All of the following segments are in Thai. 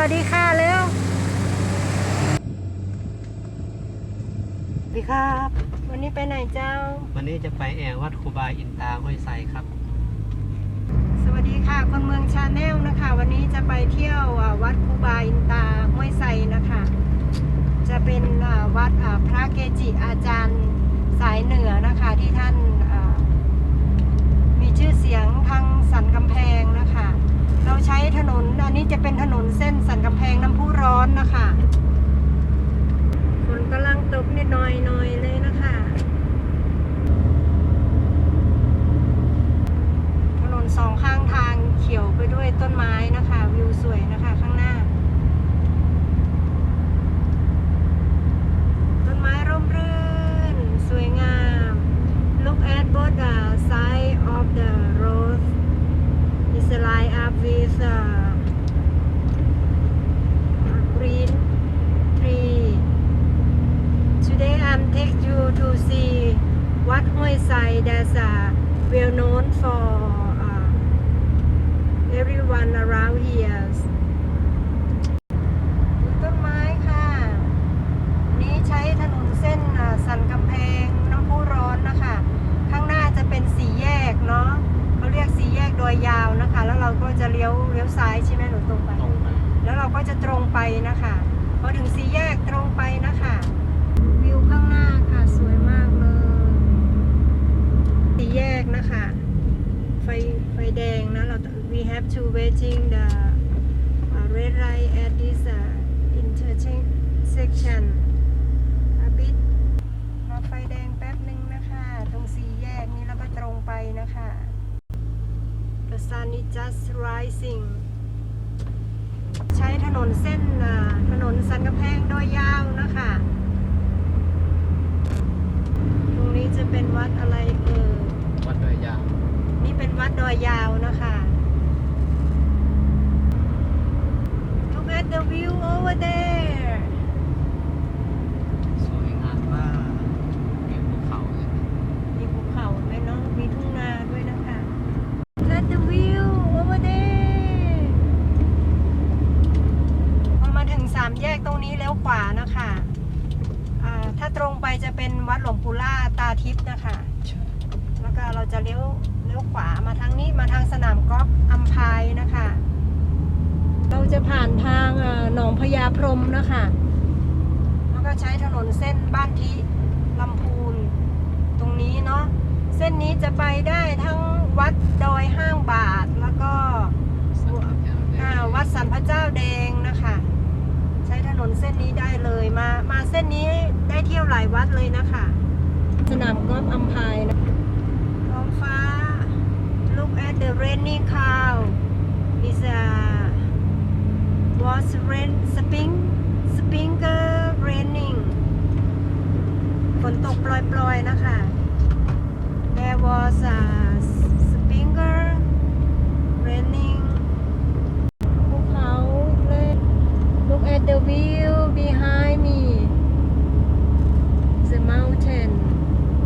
วัสดีค่ะเร็วสวัสดีครับ วันนี้ไปไหนเจ้า วันนี้จะไปแอววัดครูบาอินตาห้วยไซครับ สวัสดีค่ะ คนเมืองชาแนลนะคะ วันนี้จะไปเที่ยวอ่าวัดครูบาอินตาห้วยไซนะคะ จะเป็นอ่าวัดอ่าพระเกจิอาจารย์สายเหนือนะคะที่ท่านอ่ามีชื่อเสียงทางสันกำแพงนะคะ เราใช้ถนนอันนี้จะเป็นถนนเส้นสันกำแพงน้ำพุร้อนนะคะฝนกำลังตกนิดหน่อยหน่อยๆเลยนะคะ ถนนสองข้างทางเขียวไปด้วยต้นไม้นะคะ วิวสวยนะคะข้างหน้า ต้นไม้ร่มรื่น สวยงาม Look at both the side of the road is lined up with uh, green tree Today I'm take you to see Wat Hoi Sai that's uh, well known for uh, everyone around here ดูต้นไม้ค่ะ นี้ใช้ถนนเส้นอ่าสันกำแพงน้ำพุร้อนนะคะ ข้างหน้าจะเป็นสี่แยกเนาะเขาเรียกสี่แยกโดยยาวนะคะ แล้วเราก็จะเลี้ยวเลี้ยวซ้ายใช่ไหมหนูตรงไปตรงไปแล้วเราก็จะตรงไปนะคะ พอถึงสี่แยกตรงไปนะคะ วิวข้างหน้าค่ะสวยมากเลยสี่แยกนะคะ ไฟไฟแดงนะเรา we have to waiting the uh, red light at this uh, intersection a bit รอไฟแดงแป๊บหนึ่งนะคะ ตรงสี่แยกนี้แล้วก็ตรงไปนะคะ The sun is just rising ใช้ถนนเส้นอ่าถนนสันกำแพงโดยยาวนะคะ ตรงนี้จะเป็นวัดอะไรเออวัดดอยยาว นี่เป็นวัดดอยยาวนะคะ Look at the view over there สวยงามมากมีภูเขาเลยมีภูเขาไหมเนาะมีทุ่งนาด้วยนะคะ Look at the view over there พอมาถึงสามแยกตรงนี้แล้วขวานะคะอ่าถ้าตรงไปจะเป็นวัดหลวงปู่ล่าตาทิพย์นะคะ แล้วก็เราจะเลี้ยวเลี้ยวขวามาทางนี้มาทางสนามกอล์ฟอัมพายนะคะ เราจะผ่านทางหนองพญาพรมนะคะ แล้วก็ใช้ถนนเส้นบ้านทิลำพูน ตรงนี้เนาะ เส้นนี้จะไปได้ทั้งวัดดอยห้างบาทแล้วก็วัดสันพระเจ้าแดงนะคะ ใช้ถนนเส้นนี้ได้เลยมา มาเส้นนี้ได้เที่ยวหลายวัดเลยนะคะ สนามกอล์ฟอัมพายนะท้องฟ้า look at the raining cloud บร้อยนะคะแอร์วอร์สา raining ภูเขาเลย look at the view behind me the mountain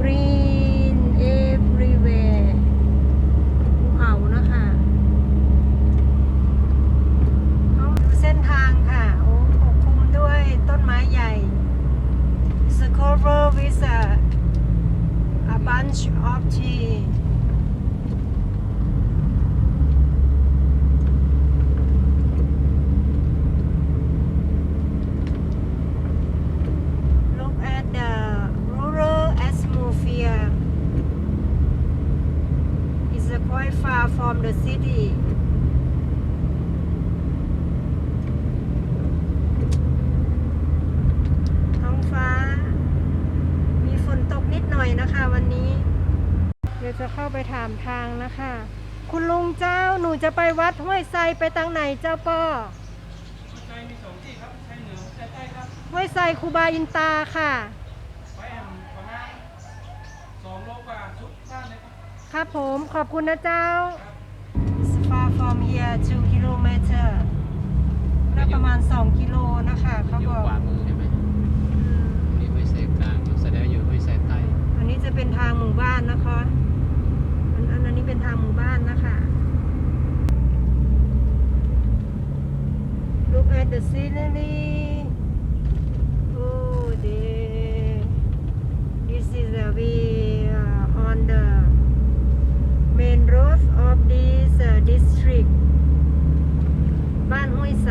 green everywhere ภูเขานะคะเขาดูเส้นทางค่ะ โอ้ปกคลุมด้วยต้นไม้ใหญ่ It's covered with a, a bunch of tree Look at the rural atmosphere. It's uh, quite far from the city. ท้องฟ้า มีฝนตกนิดหน่อยนะคะวันนี้ เดี๋ยวจะเข้าไปถาม ทางนะคะ คุณลุงเจ้าหนูจะไปวัดห้วยไซไปทางไหนเจ้าป้อใช้มีสองที่ครับใช้เหนือใช้ใต้ครับห้วยไซครูบาอินตาค่ะไปแอมประมาณสองโลกว่าทุกบ้านเลยครับครับผมขอบคุณนะเจ้า It's far from here 2 kilometer น่าประมาณ 2 กิโลนะคะเขาอยู่บอกขวามือใช่ไหมอืมนี่ห้วยไซกลางแสดงอยู่ห้วยไซใต้อันนี้จะเป็นทางหมู่บ้านนะคะอันอันนี้เป็น ทางหมู่บ้านนะคะ Look at the scenery. Oh, they, this is uh, we uh, on the main road of this uh, district. บ้านห้วยใส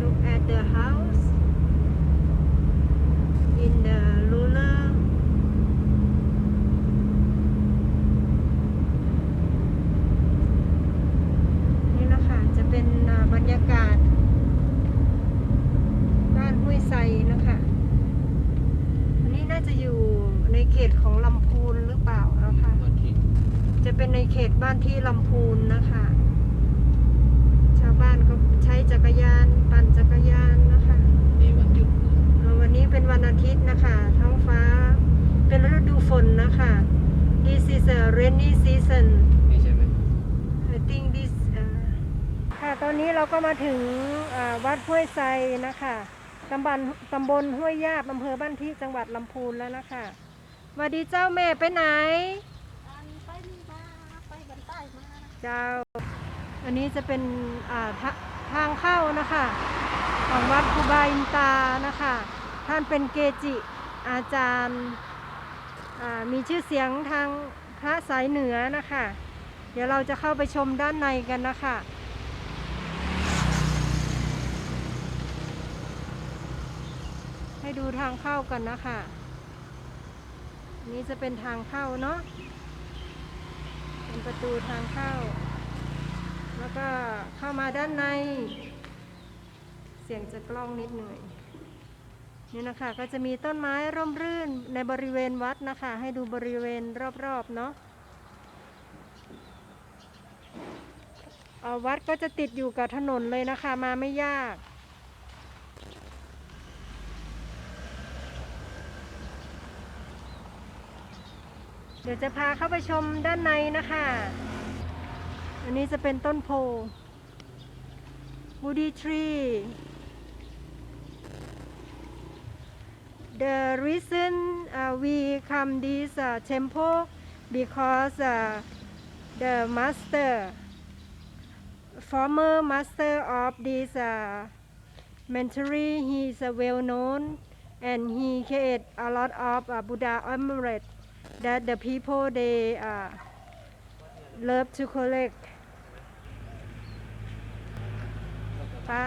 Look at the house in the rural นี่นะคะจะเป็นอ่าบรรยากาศ บ้านห้วยไซนะคะ อันนี้น่า จะอยู่ในเขตของลำพูนหรือเปล่านะคะตอนที่จะเป็นในเขตบ้านที่ลำพูนนะคะ ชาวบ้านก็ใช้จักรยานปั่นจักรยานนะคะนี่วันหยุดนะเอ่อวันนี้เป็นวันอาทิตย์นะคะ ท้องฟ้าเป็นฤดูฝนนะคะ This is a rainy season นี่ใช่ไหม I think this เอ่อค่ะ ตอนนี้เราก็มาถึงอ่าวัดห้วยไซนะคะ ตำบลตำบลห้วยยาบอำเภอบ้านที่จังหวัดลำพูนแล้วนะคะสวัสดีเจ้าแม่ไปไหน อันไปนี่มาไปบันใต้มาเจ้า อันนี้จะเป็นอ่าทะทางเข้านะคะของวัดครูบาอินตานะคะ ท่านเป็นเกจิอาจารย์อ่ามีชื่อเสียงทางพระสายเหนือนะคะ เดี๋ยวเราจะเข้าไปชมด้านในกันนะคะ ให้ดูทางเข้ากันนะคะ นี้จะเป็นทางเข้าเนาะ เป็นประตูทางเข้า แล้วก็เข้ามาด้านใน เสียงจะกล้องนิดหน่อยนี่นะคะก็จะมีต้นไม้ร่มรื่นในบริเวณวัดนะคะ ให้ดูบริเวณรอบๆเนาะวัดก็จะติดอยู่กับถนนเลยนะคะ มาไม่ยาก เดี๋ยวจะพาเข้าไปชมด้านในนะคะ อันนี้จะเป็นต้นโพ Woody tree The reason uh, we come this uh, temple because uh, the master former master of this uh, mentary he is uh, well known and he create a lot of uh, Buddha amulet that the people they uh, love to collect ป้า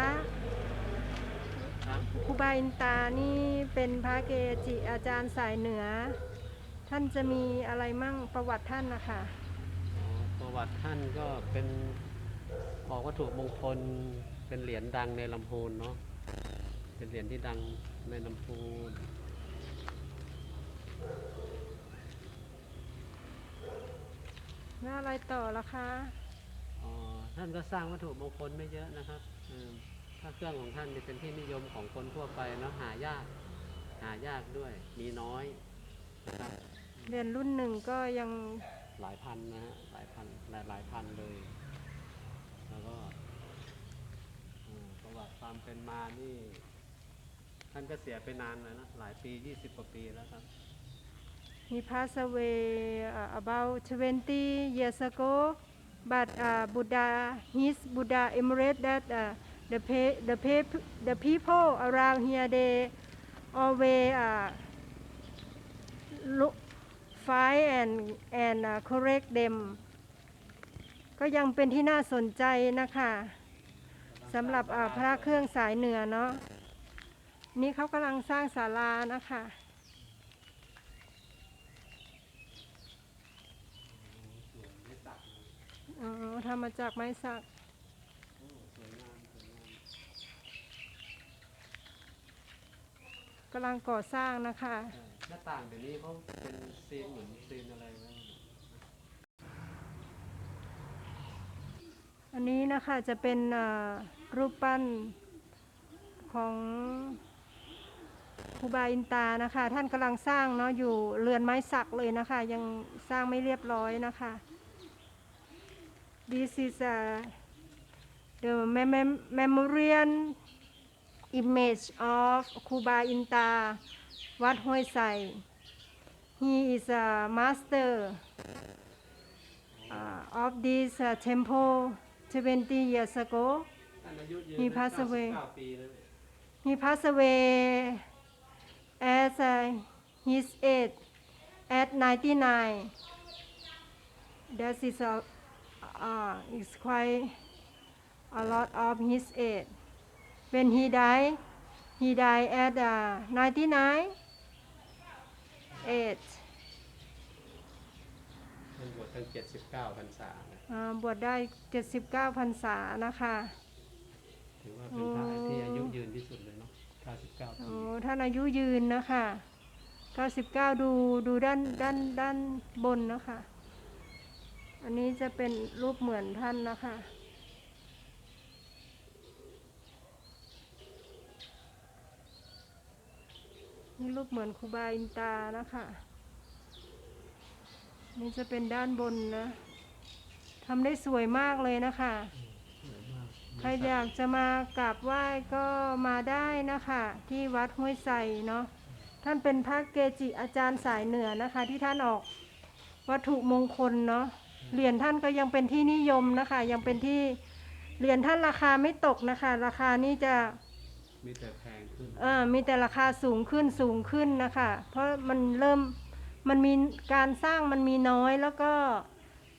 ครับครูบาอินตานี่เป็นพระเกจิอาจารย์สายเหนือ ท่านจะมีอะไรมั่งประวัติท่านนะคะประวัติท่านก็เป็นบอกวัตถุมงคลเป็นเหรียญดังในลำพูนเนาะเป็นเหรียญที่ดังในลำพูน แล้วอะไรต่อละคะอ๋อท่านก็สร้างวัตถุมงคลไม่เยอะนะครับอืมถ้าเครื่องของท่านนี่เป็นที่นิยมของคนทั่วไปเนาะหายาก หายากด้วย มีน้อยนะครับเรียนรุ่นหนึ่งก็ยังหลายพันนะฮะหลายพันหลายหลายพันเลย แล้วก็อืมประวัติความเป็นมานี่ ท่านก็เสียไปนานแล้วนะหลายปี20กว่าปีแล้วครับ he passed away uh, about 20 years ago but uh, Buddha his Buddha emirate that uh, the pe- the pe- the people around here they always uh, look find and and uh, correct them ก็ยังเป็นที่น่าสนใจนะคะสำหรับพระเครื่องสายเหนือเนาะนี่เขากำลังสร้างศาลานะคะ อ๋อทำมาจากไม้สักกำลังก่อสร้างนะคะ หน้าต่างเดี๋ยวนี้เขาเป็นซีนเหมือนซีนอะไรนะอันนี้นะคะจะเป็นรูปปั้นของครูบาอินตานะคะ ท่านกำลังสร้างเนาะอยู่เรือนไม้สักเลยนะคะ ยังสร้างไม่เรียบร้อยนะคะ This is uh, the mem- memorial image of ครูบาอินตาวัดห้วยใส่ He is a master uh, of of this uh, temple 20 years ago ท่านอายุยืน He passed away 99ปีแล้วเนี่ย he passed away as uh, his age at 99 that is a uh, is quite a lot of his age when he died he died at uh, 99 age ท่านบวชตั้ง79พรรษานะอ่าบวชได้ 79พรรษานะคะ ถือว่าเป็นพระที่อายุยืนที่สุดเลยเนาะ99ปีโอ้ท่านอายุยืนนะคะ 99 ดูดูด้านด้านด้านบนนะคะ อันนี้จะเป็นรูปเหมือนท่านนะคะ นี่รูปเหมือนครูบาอินตานะคะ นี่จะเป็นด้านบนนะทำได้สวยมากเลยนะคะสวยมากใครอยากจะมากราบไหว้ก็มาได้นะคะ ที่วัดห้วยใส่เนาะ ท่านเป็นพระเกจิอาจารย์สายเหนือนะคะ ที่ท่านออกวัตถุมงคลเนาะ เหรียญท่านก็ยังเป็นที่นิยมนะคะ ยังเป็นที่เหรียญท่านราคาไม่ตกนะคะ ราคานี่จะมีแต่แพงขึ้นเออมีแต่ราคาสูงขึ้นสูงขึ้นนะคะ เพราะมันเริ่มมันมีการสร้างมันมีน้อยแล้วก็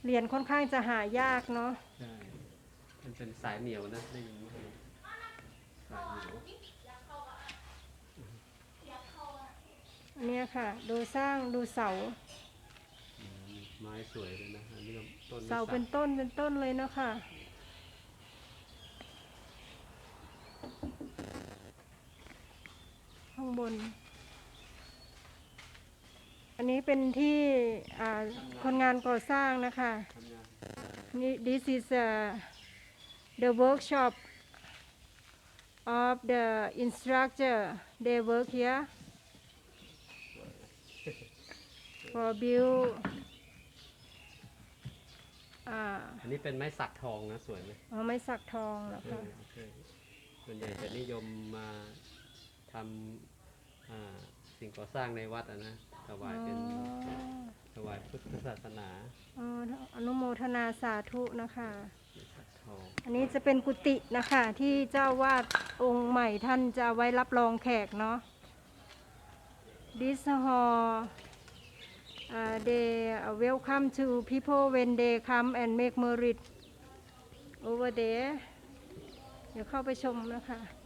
เหรียญค่อนข้างจะหายากเนาะใช่มันเป็นสายเหนียวนะได้ยินไหมสายเหนียวอันเนี้ยค่ะ ดูสร้างดูเสาอืม ไม้สวยเลยนะอันนี้ก็ต้นเสาเป็นต้นเป็นต้นเลยเนาะค่ะ ข้างบน อันนี้เป็นที่คนงานก่อสร้างนะคะนนี่ this is uh, the workshop of the instructor they work here for build อ่าอันนี้เป็นไม้สักทองนะสวยไหมเอาไม้สักทองเหรอเอคะอใช่ส่วนใหญ่จะนิยมมาทำอ่าสิ่งก่อสร้างในวัดอะนะถวายเป็นถวายพุทธศาสนาอ๋ออนุโมทนาสาธุนะคะไม้สักทองอันนี้จะเป็นกุฏินะคะ ที่เจ้าวาดองค์ใหม่ท่านจะเอาไว้รับรองแขกเนาะ This hall uh, they uh, welcome to people when they come and make merit over there เดี๋ยวเข้าไปชมนะคะ